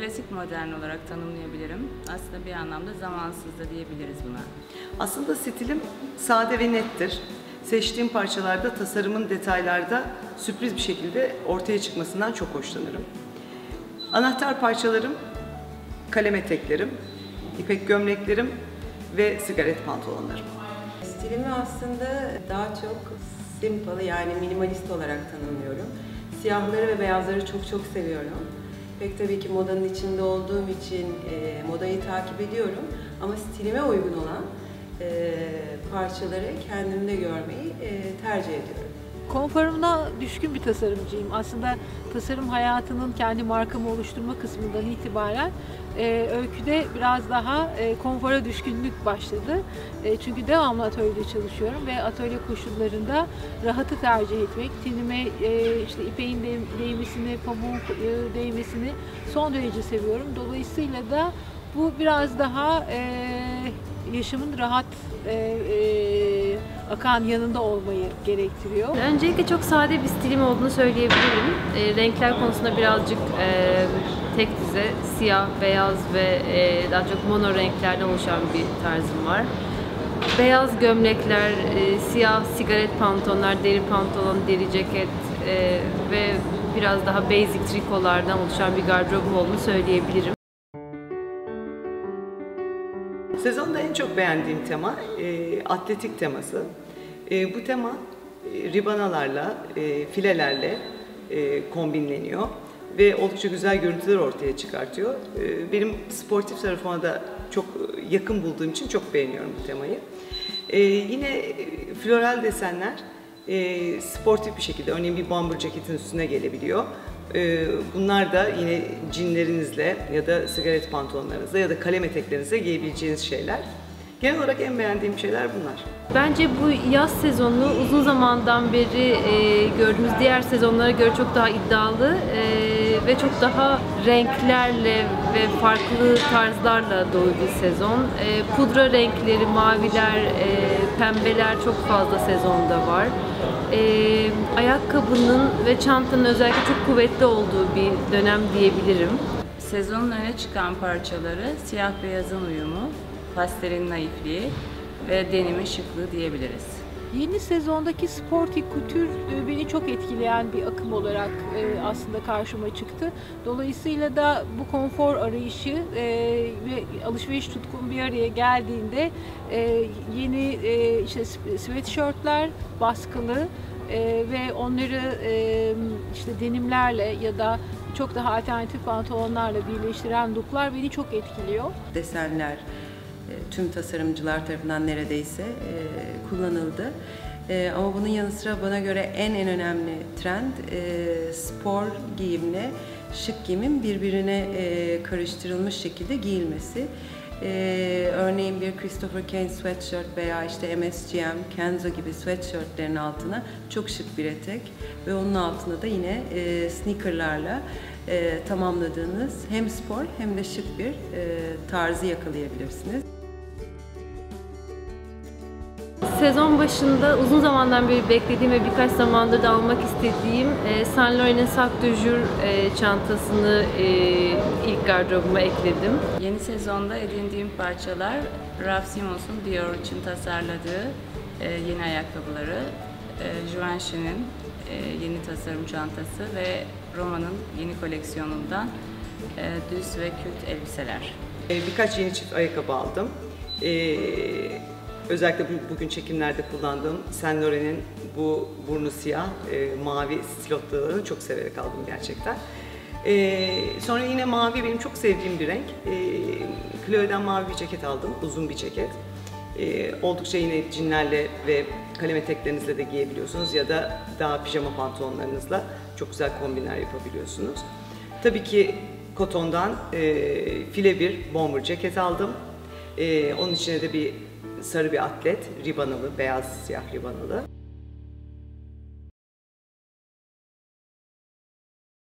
klasik modern olarak tanımlayabilirim. Aslında bir anlamda zamansız da diyebiliriz buna. Aslında stilim sade ve nettir. Seçtiğim parçalarda tasarımın detaylarda sürpriz bir şekilde ortaya çıkmasından çok hoşlanırım. Anahtar parçalarım, kalem eteklerim, ipek gömleklerim ve sigaret pantolonlarım. Stilimi aslında daha çok simple yani minimalist olarak tanımlıyorum. Siyahları ve beyazları çok çok seviyorum. Pek tabii ki modanın içinde olduğum için e, modayı takip ediyorum ama stilime uygun olan e, parçaları kendimde görmeyi e, tercih ediyorum. Konforumda düşkün bir tasarımcıyım. Aslında tasarım hayatının kendi markamı oluşturma kısmından itibaren e, öyküde biraz daha e, konfora düşkünlük başladı. E, çünkü devamlı atölyede çalışıyorum ve atölye koşullarında rahatı tercih etmek, tenime e, işte ipeğin de- değmesini, pamuğun e, değmesini son derece seviyorum. Dolayısıyla da bu biraz daha e, yaşamın rahat e, e, akan yanında olmayı gerektiriyor. Öncelikle çok sade bir stilim olduğunu söyleyebilirim. E, renkler konusunda birazcık e, tek düze, siyah, beyaz ve e, daha çok mono renklerden oluşan bir tarzım var. Beyaz gömlekler, e, siyah sigaret pantolonlar, deri pantolon, deri ceket e, ve biraz daha basic trikolardan oluşan bir gardırobum olduğunu söyleyebilirim. Sezonda en çok beğendiğim tema e, atletik teması. E, bu tema e, ribanalarla, e, filelerle e, kombinleniyor ve oldukça güzel görüntüler ortaya çıkartıyor. E, benim sportif tarafıma da çok yakın bulduğum için çok beğeniyorum bu temayı. E, yine e, floral desenler e, sportif bir şekilde, örneğin bir bomber ceketin üstüne gelebiliyor. E, bunlar da yine cinlerinizle ya da sigaret pantolonlarınızla ya da kalem eteklerinizle giyebileceğiniz şeyler. Genel olarak en beğendiğim şeyler bunlar. Bence bu yaz sezonu uzun zamandan beri e, gördüğümüz diğer sezonlara göre çok daha iddialı e, ve çok daha renklerle ve farklı tarzlarla dolu bir sezon. E, pudra renkleri, maviler, e, pembeler çok fazla sezonda var. E, ayakkabının ve çantanın özellikle çok kuvvetli olduğu bir dönem diyebilirim. Sezonun öne çıkan parçaları siyah beyazın uyumu, pastelin naifliği ve denimin şıklığı diyebiliriz. Yeni sezondaki sporty couture e, beni çok etkileyen bir akım olarak e, aslında karşıma çıktı. Dolayısıyla da bu konfor arayışı e, ve alışveriş tutkun bir araya geldiğinde yeni işte sweatshirtler, baskılı ve onları işte denimlerle ya da çok daha alternatif pantolonlarla birleştiren looklar beni çok etkiliyor. Desenler tüm tasarımcılar tarafından neredeyse e, kullanıldı. E, ama bunun yanı sıra bana göre en en önemli trend e, spor giyimle şık giyimin birbirine e, karıştırılmış şekilde giyilmesi. E, örneğin bir Christopher Kane sweatshirt veya işte MSGM, Kenzo gibi sweatshirtlerin altına çok şık bir etek ve onun altına da yine e, sneakerlarla e, tamamladığınız hem spor hem de şık bir e, tarzı yakalayabilirsiniz. Sezon başında uzun zamandan beri beklediğim ve birkaç zamandır da almak istediğim e, Saint Laurent'in Sac de Jour e, çantasını e, ilk gardırobuma ekledim. Yeni sezonda edindiğim parçalar Raf Simons'un Dior için tasarladığı e, yeni ayakkabıları, e, Givenchy'nin e, yeni tasarım çantası ve Roma'nın yeni koleksiyonundan e, düz ve kült elbiseler. E, birkaç yeni çift ayakkabı aldım. E, özellikle bu- bugün çekimlerde kullandığım Saint Laurent'in bu burnu siyah, e, mavi stilotlarını çok severek aldım gerçekten. E, sonra yine mavi benim çok sevdiğim bir renk. E, Chloe'den mavi bir ceket aldım, uzun bir ceket. E, oldukça yine cinlerle ve kalem eteklerinizle de giyebiliyorsunuz ya da daha pijama pantolonlarınızla çok güzel kombinler yapabiliyorsunuz. Tabii ki kotondan e, file bir bomber ceket aldım. E, onun içine de bir sarı bir atlet, ribanalı, beyaz siyah ribanalı.